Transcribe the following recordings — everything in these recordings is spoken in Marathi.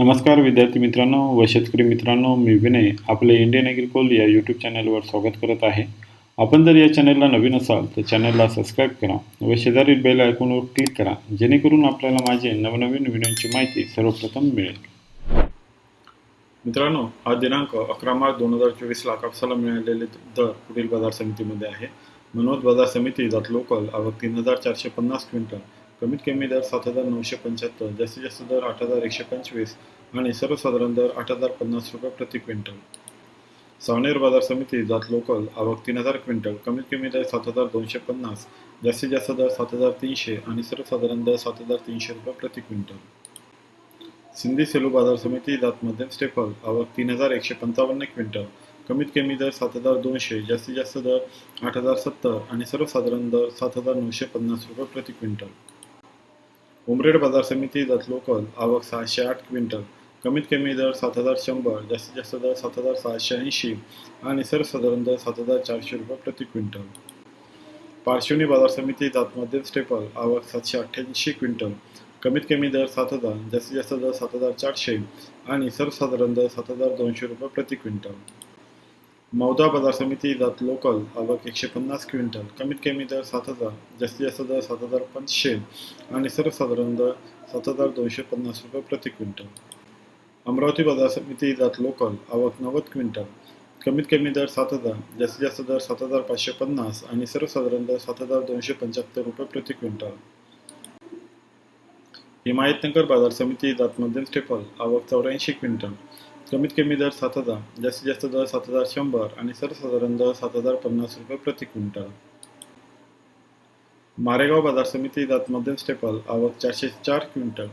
नमस्कार विद्यार्थी मित्रांनो व शेतकरी मित्रांनो मी विनय आपले इंडियन ॲग्रिकोल या यूट्यूब चॅनलवर स्वागत करत आहे. आपण जर या चॅनलला नवीन असाल तर चॅनलला सबस्क्राईब करा व शेजारील बेल आयकॉनवर क्लिक करा जेणेकरून आपल्याला माझे नवनवीन व्हिडिओची माहिती सर्वप्रथम मिळेल. मित्रांनो हा दिनांक अकरा मार्च दोन हजार चोवीसला कापसाला मिळालेले दर पुढील बाजार समितीमध्ये आहे. मनोज बाजार समिती जात लोकल आवक तीन हजार चारशे पन्नास क्विंटल कमीत कमी दर सात हजार नऊशे पंच्याहत्तर जास्तीत जास्त दर आठ हजार एकशे पंचवीस आणि सर्वसाधारण दर आठ हजार पन्नास रुपये प्रति क्विंटल. सावनेर बाजार समिती जात लोकल आवक तीन हजार क्विंटल कमीत कमी दर सात हजार दोनशे पन्नास जास्तीत जास्त दर सात हजार तीनशे आणि सर्वसाधारण दर सात हजार तीनशे रुपये प्रति क्विंटल. सिंधी सेलू बाजार समिती जात मध्यम स्टेपल आवक तीन हजार एकशे पंचावन्न क्विंटल कमीत कमी दर सात हजार दोनशे जास्तीत जास्त दर आठ हजार सत्तर आणि सर्वसाधारण दर सात हजार नऊशे पन्नास रुपये प्रति क्विंटल. उमरेड बाजार समिती जात लोकल आवक सहाशे आठ क्विंटल कमीत कमी दर सात हजार शंभर जास्तीत जास्त दर सात हजार सहाशे ऐंशी आणि सर्वसाधारण दर सात हजार चारशे रुपये प्रति क्विंटल. पार्श्वनी बाजार समिती जात मध्यम स्टेपल आवक सातशे अठ्ठ्याऐंशी क्विंटल. कमीत कमी दर सात हजार जास्तीत जास्त दर सात हजार चारशे आणि सर्वसाधारण दर सात हजार दोनशे रुपये प्रति क्विंटल. मौदा बाजार समिती जात लोकल आवक एकशे पन्नास क्विंटल. कमीत कमी दर सात हजार जास्तीत जास्त दर सात हजार पाचशे आणि सर्वसाधारण दर सात हजार दोनशे पन्नास रुपये प्रति क्विंटल. अमरावती बाजार समिती जात लोकल आवक नव्वद क्विंटल. कमीत कमी दर सात हजार जास्तीत जास्त दर सात हजार पाचशे पन्नास आणि सर्वसाधारण दर सात हजार दोनशे पंच्याहत्तर रुपये प्रति क्विंटल. हिमायतनगर बाजार समिती जात मध्यम स्टेपल आवक चौऱ्याऐंशी क्विंटल. कमीत कमी दर सात हजार जास्तीत जास्त दर सात हजार शंभर आणि सर्वसाधारण दर सात हजार पन्नास रुपये प्रति क्विंटल. मारेगाव बाजार समिती जात मध्यम स्टेपल आवक चारशे चार क्विंटल.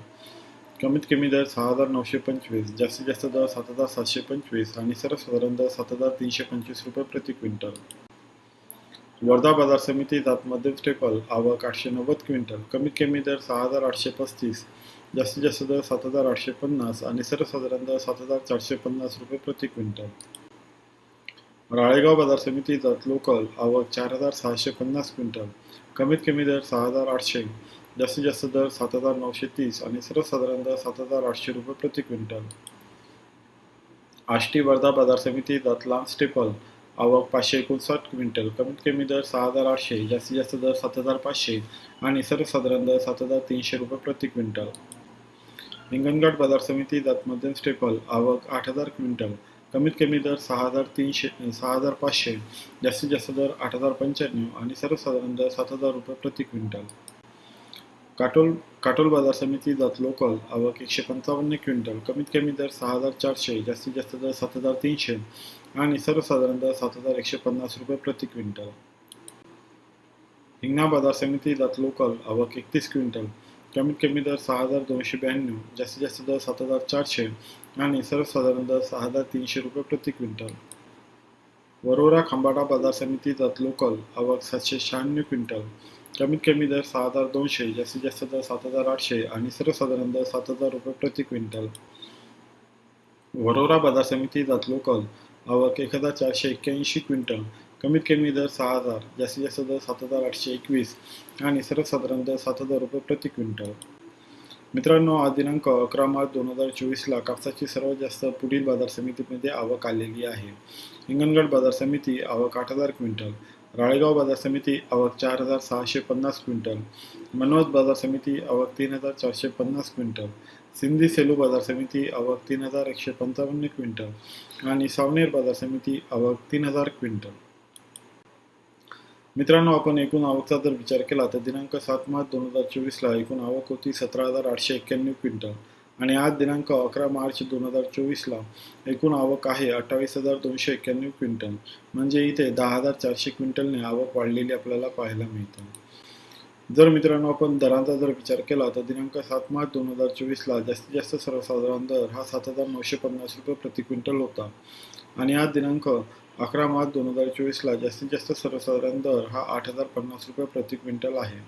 कमीत कमी दर सहा हजार नऊशे पंचवीस जास्तीत जास्त दर सात हजार सातशे पंचवीस आणि सर्वसाधारण दर सात हजार तीनशे पंचवीस रुपये प्रति क्विंटल. वर्धा बाजार समिती जात मध्यम स्टेपल आवक आठशे नव्वद क्विंटल कमीत कमी दर सहा हजार आठशे पस्तीस जास्तीत जास्त दर सात हजार आठशे पन्नास आणि सर्वसाधारण दर सात हजार चारशे पन्नास रुपये प्रति क्विंटल. राळेगाव बाजार समिती जात लोकल आवक चार हजार सहाशे पन्नास क्विंटल कमीत कमी दर सहा हजार आठशे जास्तीत जास्त दर सात हजार नऊशे तीस आणि सर्वसाधारण दर सात हजार आठशे रुपये प्रति क्विंटल. आष्टी वर्धा बाजार समिती जात लांब स्टेपल. आवक पाचशे एकोणसाठ क्विंटल. कमीत कमी दर सहा हजार आठशे जास्तीत जास्त दर सात हजार पाचशे आणि सर्वसाधारण दर सात हजार तीनशे रुपये प्रति क्विंटल. हिंगणघाट बाजार समिती दात मध्यम स्टेपल. आवक आठ हजार क्विंटल. कमीत कमी दर सहा हजार तीनशे सहा हजार पाचशे जास्तीत जास्त दर आठ हजार पंच्याण्णव आणि सर्वसाधारण दर सात हजार रुपये प्रति क्विंटल. काटोल काटोल बाजार समिती जात लोकल आवक एकशे पंचावन्न क्विंटल कमीत कमी दर सहा हजार चारशे जास्तीत जास्त दर सात हजार तीनशे आणि सर्वसाधारण दर सात हजार एकशे पन्नास रुपये प्रति क्विंटल. हिंगणा बाजार समिती जात लोकल आवक एकतीस क्विंटल कमीत कमी दर सहा हजार दोनशे ब्याण्णव जास्तीत जास्त दर सात हजार चारशे आणि सर्वसाधारण दर सहा हजार तीनशे रुपये प्रति क्विंटल. वरोरा खंबाडा बाजार समिती जात लोकल आवक सातशे शहाण्णव क्विंटल कमीत कमी दर सहा हजार दोनशे जास्तीत जास्त दर सात हजार आठशे आणि सर्वसाधारण दर सात हजार रुपये प्रति क्विंटल. वरोरा बाजार समिती जात लोकल आवक एक हजार चारशे एक्क्याऐंशी क्विंटल. कमीत कमी दर सहा हजार जास्तीत जास्त दर सात हजार आठशे एकवीस आणि सर्वसाधारण दर सात हजार रुपये प्रति क्विंटल. मित्रांनो आज दिनांक अकरा मार्च दोन हजार चोवीसला कापसाची सर्वात जास्त पुढील बाजार समितीमध्ये आवक आलेली आहे. हिंगणगड बाजार समिती आवक आठ हजार क्विंटल. राळेगाव बाजार समिती आवक चार हजार सहाशे पन्नास क्विंटल. मनोज बाजार समिती आवक तीन हजार चारशे पन्नास क्विंटल. सिंधी सेलू बाजार समिती आवक तीन हजार एकशे पंचावन्न क्विंटल. आणि सावनेर बाजार समिती आवक तीन हजार क्विंटल. मित्रांनो आपण एकूण आवकचा जर विचार केला तर दिनांक सात मार्च दोन हजार चोवीसला एकूण आवक होती सतरा हजार आठशे एक्क्याण्णव क्विंटल. आणि आज दिनांक अकरा मार्च दोन हजार चोवीसला एकूण आवक आहे अठ्ठावीस हजार दोनशे एक्क्याण्णव क्विंटल. म्हणजे इथे दहा हजार चारशे क्विंटलने आवक वाढलेली आपल्याला पाहायला मिळते. जर मित्रांनो आपण दरांचा जर विचार केला तर दिनांक सात मार्च दोन हजार चोवीसला जास्तीत जास्त सर्वसाधारण दर हा सात हजार नऊशे पन्नास रुपये प्रति क्विंटल होता. आणि आज दिनांक अकरा मार्च दोन हजार चोवीसला जास्तीत जास्त सर्वसाधारण दर हा आठ हजार पन्नास रुपये प्रति क्विंटल आहे.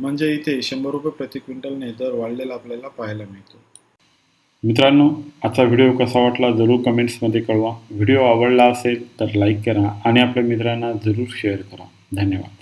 म्हणजे इथे शंभर रुपये प्रति क्विंटलने दर वाढलेला आपल्याला पाहायला मिळतो. मित्रांनो आजचा व्हिडिओ कसा वाटला जरूर कमेंट्समध्ये कळवा. व्हिडिओ आवडला असेल तर लाईक करा आणि आपल्या मित्रांना जरूर शेअर करा. धन्यवाद.